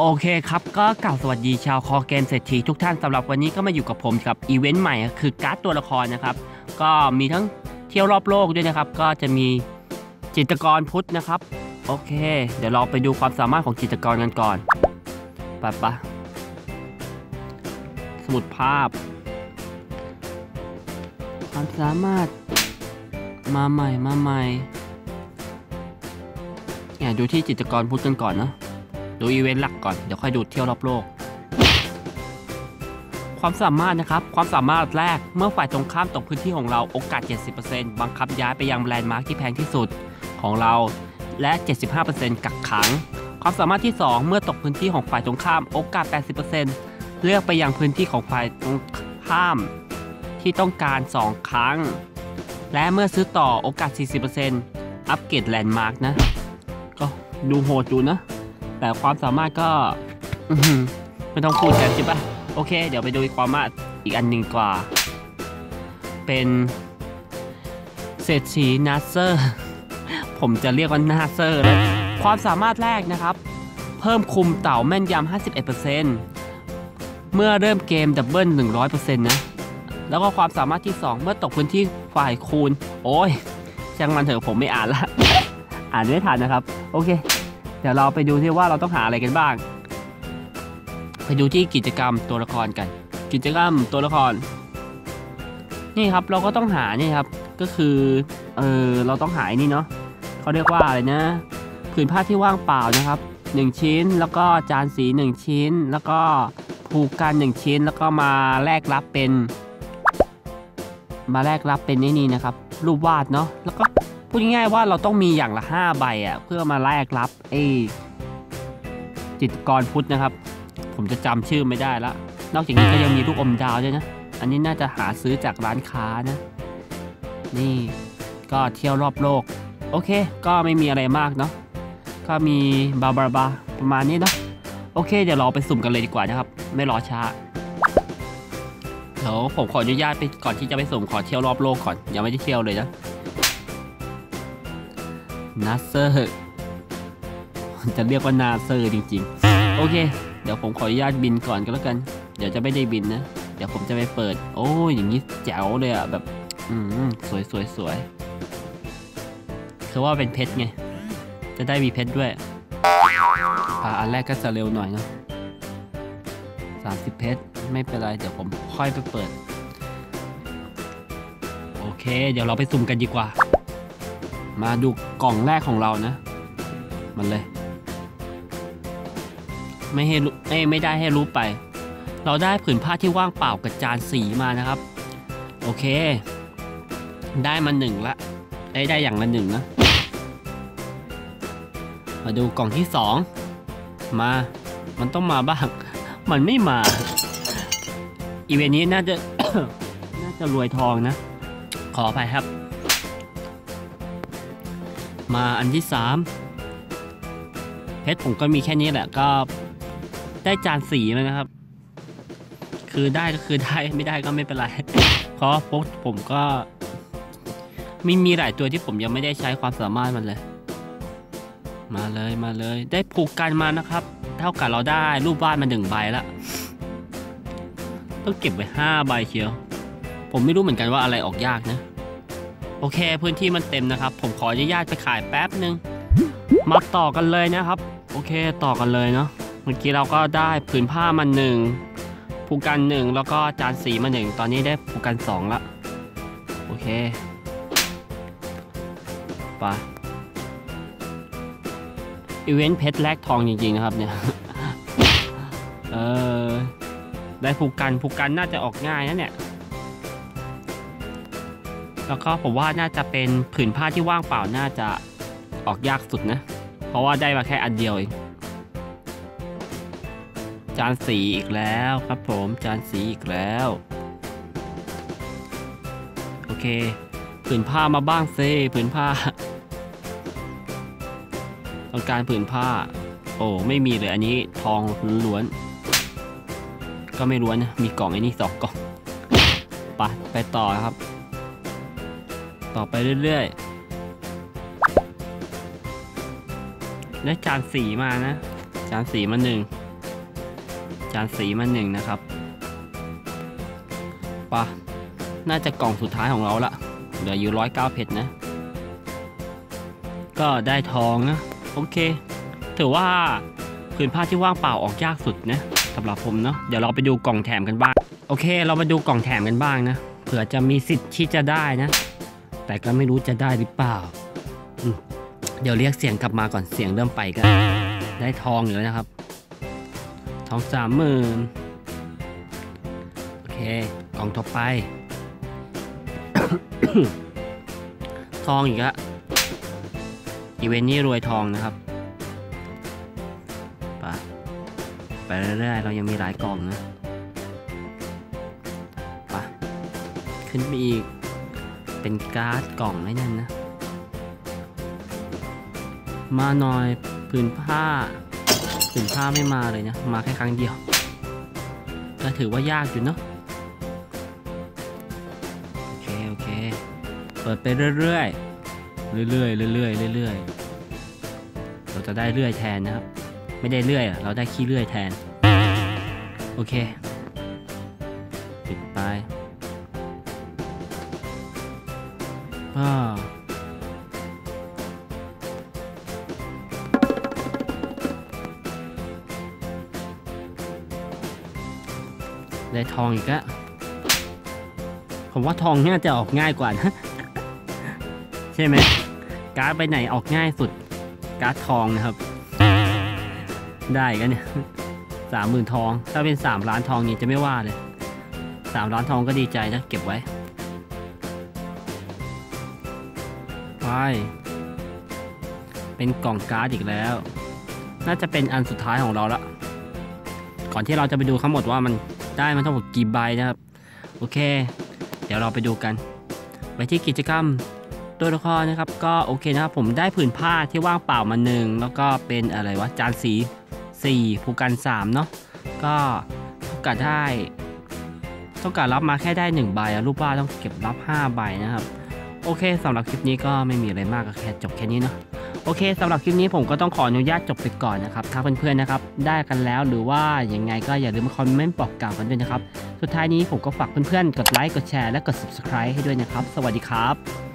โอเคครับ ก็กล่าวสวัสดีชาวคอเกมเศรษฐีทุกท่านสำหรับวันนี้ก็มาอยู่กับผมกับอีเวนต์ใหม่คือการ์ดตัวละครนะครับ ก็มีทั้งเที่ยวรอบโลกด้วยนะครับ ก็จะมีจิตรกรพุทธนะครับ โอเค เดี๋ยวเราไปดูความสามารถของจิตรกรกันก่อนไปปะสมุดภาพ ความสามารถมาใหม่มาใหม่เนี่ยดูที่จิตรกรพุทธกันก่อนเนาะ ดูอีเวนต์หลักก่อน เดี๋ยวค่อยดูเที่ยวรอบโลก ความสามารถนะครับ ความสามารถแรก เมื่อฝ่ายตรงข้ามตกพื้นที่ของเราโอกาส 70%บังคับย้ายไปยังแลนด์มาร์คที่แพงที่สุดของเรา และ 75%กักขัง ความสามารถที่ 2 เมื่อตกพื้นที่ของฝ่ายตรงข้ามโอกาส 80%เลือกไปยังพื้นที่ของฝ่ายตรงข้าม ที่ต้องการ 2 ครั้ง และเมื่อซื้อต่อโอกาส 40%อัปเกรดแลนด์มาร์คนะ ก็ดูโหดอยู่นะ แต่ความสามารถก็อื้อหือไม่ต้องพูดกันใช่ปะโอเค เดี๋ยวไปดูความสามารถอีกอันหนึ่งกว่า เป็นเศรษฐีนาเซอร์ ผมจะเรียกว่านาเซอร์เลยความสามารถแรกนะครับ เพิ่มคุมเต่าแม่นยำ51%เมื่อเริ่มเกมดับเบิล100%นะ แล้วก็ความสามารถที่ 2 เมื่อตกพื้นที่ฝ่ายคูณ โอ้ยช่างมันเถอะผมไม่อ่านละ อ่านไม่ทันนะครับ โอเค เดี๋ยวเราไปดูที่ว่าเราต้องหาอะไรกันบ้าง ไปดูที่กิจกรรมตัวละครกัน กิจกรรมตัวละคร นี่ครับเราก็ต้องหานี่ครับ ก็คือ เออเราต้องหาอ้นี่เนาะเขาเรียกว่าอะไรนะผืนผ้าที่ว่างเปล่านะครับ 1 ชิ้นแล้วก็จานสี 1 ชิ้น แล้วก็ผูกกัน 1 ชิ้นแล้วก็มาแลกรับเป็น มาแลกรับเป็นนี่นี่นะครับ รูปวาดเนาะแล้วก็ พูดง่ายๆว่าเราต้องมีอย่างละ 5 ใบอะเพื่อมาแลกรับไอ้จิตกรพุทธนะครับ ผมจะจำชื่อไม่ได้ละนอกจากนี้ก็ยังมีลูกอมดาวด้วยนะ อันนี้น่าจะหาซื้อจากร้านค้านะ นี่ก็เที่ยวรอบโลก โอเค ก็ไม่มีอะไรมากเนาะก็มีบาบาบาประมาณนี้เนาะโอเค เดี๋ยวเราไปสุ่มกันเลยดีกว่านะครับ ไม่รอช้าเดี๋ยวผมขออนุญาตไปก่อนที่จะไปสุ่มขอเที่ยวรอบโลกก่อนยังไม่ได้เที่ยวเลยนะ นาเซอร์จะเรียกว่านาเซอร์จริงๆ โอเค เดี๋ยวผมขออนุญาตบินก่อนก็แล้วกัน เดี๋ยวจะไม่ได้บินนะ เดี๋ยวผมจะไปเปิด โอ้ยอย่างนี้แจ๋วเลยอะ แบบ อืมสวยสวยสวยคือว่าเป็นเพชรไง จะได้มีเพชรด้วยอ่าอันแรกก็จะเร็วหน่อยเนาะสามสิบเพชรไม่เป็นไร เดี๋ยวผมค่อยไปเปิด โอเค เดี๋ยวเราไปสุ่มกันดีกว่า มาดูกล่องแรกของเรานะ มันเลย ไม่ให้รู้ไม่ไม่ได้ให้รู้ไป เราได้ผืนผ้าที่ว่างเปล่ากับจานสีมานะครับ โอเค ได้มาหนึ่งละ ได้ได้อย่างละหนึ่งนะ มาดูกล่องที่สองมา มันต้องมาบ้าง มันไม่มา อีเวนต์นี้น่าจะ น่าจะรวยทองนะ ขออภัยครับ มาอันที่สามเพชรผมก็มีแค่นี้แหละก็ได้จานสีมานะครับ คือได้ก็คือได้ไม่ได้ก็ไม่เป็นไร เพราะพวกผมก็มีมีหลายตัวที่ผมยังไม่ได้ใช้ความสามารถมันเลย มาเลยมาเลย ได้ผูกกันมานะครับ เท่ากับเราได้รูปวาดมาหนึ่งใบละต้องเก็บไว้ห้าใบเชียว ผมไม่รู้เหมือนกันว่าอะไรออกยากนะ โอเค พื้นที่มันเต็มนะครับ ผมขออนุญาตไปขายแป๊บหนึ่งมาต่อกันเลยนะครับ โอเคต่อกันเลยเนาะเมื่อกี้เราก็ได้ผืนผ้ามาหนึ่งผูกกันหนึ่งแล้วก็จานสีมาหนึ่งตอนนี้ได้ผูกกันสองละโอเคไปอีเวนต์เพชรแลกทองจริงๆนะครับเนี่ยเออได้ผูกกันผูกกันน่าจะออกง่ายนะเนี่ย แล้วก็ผมว่าน่าจะเป็นผืนผ้าที่ว่างเปล่าน่าจะออกยากสุดนะ เพราะว่าได้มาแค่อันเดียวเอง จานสีอีกแล้วครับผมจานสีอีกแล้ว โอเคผืนผ้ามาบ้างเซผืนผ้า ต้องการผืนผ้า โอ้ไม่มีเลยอันนี้ทองล้วนก็ไม่ล้วนนะมีกล่องไอ้นี่สองกล่องไปไปต่อครับ ต่อไปเรื่อยๆได้จานสีมานะ จานสีมาหนึ่ง จานสีมาหนึ่งนะครับปะน่าจะกล่องสุดท้ายของเราละ เหลืออยู่ร้อยเก้าเพชรนะ ก็ได้ทองนะ โอเค ถือว่าผืนผ้าที่ว่างเปล่าออกยากสุดนะสำหรับผมเนาะ เดี๋ยวเราไปดูกล่องแถมกันบ้าง โอเค เรามาดูกล่องแถมกันบ้างนะ เผื่อจะมีสิทธิ์ที่จะได้นะ แต่ก็ไม่รู้จะได้หรือเปล่า เดี๋ยวเรียกเสียงกลับมาก่อนเสียงเริ่มไปกัน ได้ทองอยู่แล้วนะครับ ทองสามหมื่นโอเคกล่องต่อไป ทองอีกล้วอีเวนต์นี้รวยทองนะครับไปไปเรื่อยๆเรายังมีหลายกล่องนะไปขึ้นไปอีก เป็นการ์ดกล่องไอ้นั่นนะ มาหน่อยผืนผ้าผืนผ้าไม่มาเลยนะ มาแค่ครั้งเดียวก็ถือว่ายากอยู่เนาะโอเคโอเค เปิดไปเรื่อยๆเรื่อยๆเรื่อยๆเรื่อยๆเราจะได้เรื่อยแทนนะครับ ไม่ได้เรื่อยเราได้ขี้เลื่อยแทน โอเค ปิดไป อ่าได้ทองอีกแล้วผมว่าทองน่าจะออกง่ายกว่านะ ใช่ไหมการ์ดไปไหนออกง่ายสุด การ์ดทองนะครับ ได้กันเนี่ยสามหมื่นทอง ถ้าเป็นสามล้านทองนี่จะไม่ว่าเลยสามล้านทองก็ดีใจนะ เก็บไว้ ไป เป็นกล่องการ์ดอีกแล้ว น่าจะเป็นอันสุดท้ายของเราละก่อนที่เราจะไปดูทั้งหมดว่ามันได้มันทั้งหมดกี่ใบนะครับ โอเค เดี๋ยวเราไปดูกัน ไปที่กิจกรรมตัวละครนะครับ ก็โอเคนะครับ ผมได้ผืนผ้าที่ว่างเปล่ามาหนึ่งแล้วก็เป็นอะไรวะจานสี4ภูกัน3เนาะก็เท่ากับได้เท่ากับรับมาแค่ได้ 1 ใบอะรูปว่าต้องเก็บรับ 5 ใบนะครับ โอเคสำหรับคลิปนี้ก็ไม่มีอะไรมากก็แค่จบแค่นี้เนาะโอเคสำหรับคลิปนี้ผมก็ต้องขออนุญาตจบไปก่อนนะครับถ้าเพื่อนๆนะครับได้กันแล้วหรือว่ายังไงก็อย่าลืมคอมเมนต์บอกกล่าวกันด้วยนะครับ สุดท้ายนี้ผมก็ฝากเพื่อนๆกดไลค์กดแชร์และกด subscribe ให้ด้วยนะครับ สวัสดีครับ